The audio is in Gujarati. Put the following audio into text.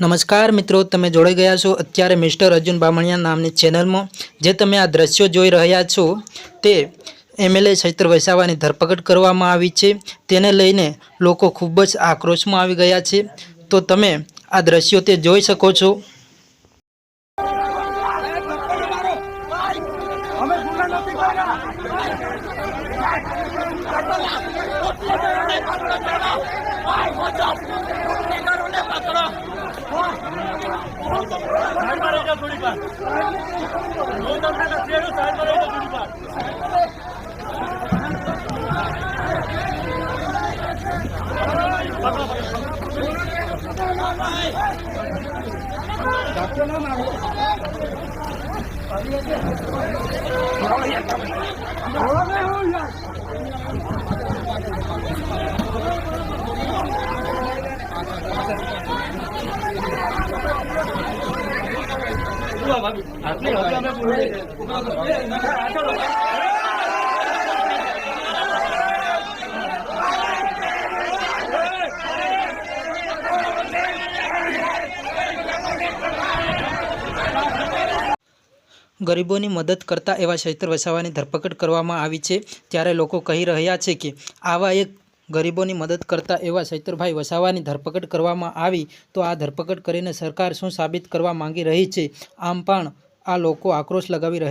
નમસ્કાર મિત્રો, તમે જોડાઈ ગયા છો અત્યારે મિસ્ટર અર્જુન બામણિયા નામની ચેનલમાં. જે તમે આ દ્રશ્યો જોઈ રહ્યા છો, તે એમએલએ ચૈત્ર વસાવાની ધરપકડ કરવામાં આવી છે. તેને લઈને લોકો ખૂબ જ આક્રોશમાં આવી ગયા છે. તો તમે આ દ્રશ્યો તે જોઈ શકો છો. સાઈડ का गोळीबार दोन तासाचा खेळ साहेब गोळीबार ગરીબોની મદદ કરતા એવા ચૈત્ર વસાવાની ધરપકડ કરવામાં આવી છે. ત્યારે લોકો કહી રહ્યા છે કે આવા એક ગરીબોની મદદ કરતા એવા ચૈત્રભાઈ વસાવાની ધરપકડ કરવામાં આવી, તો આ ધરપકડ કરીને સરકાર શું સાબિત કરવા માંગી રહી છે? આમ પણ આ લોકો આક્રોશ લગાવી રહ્યા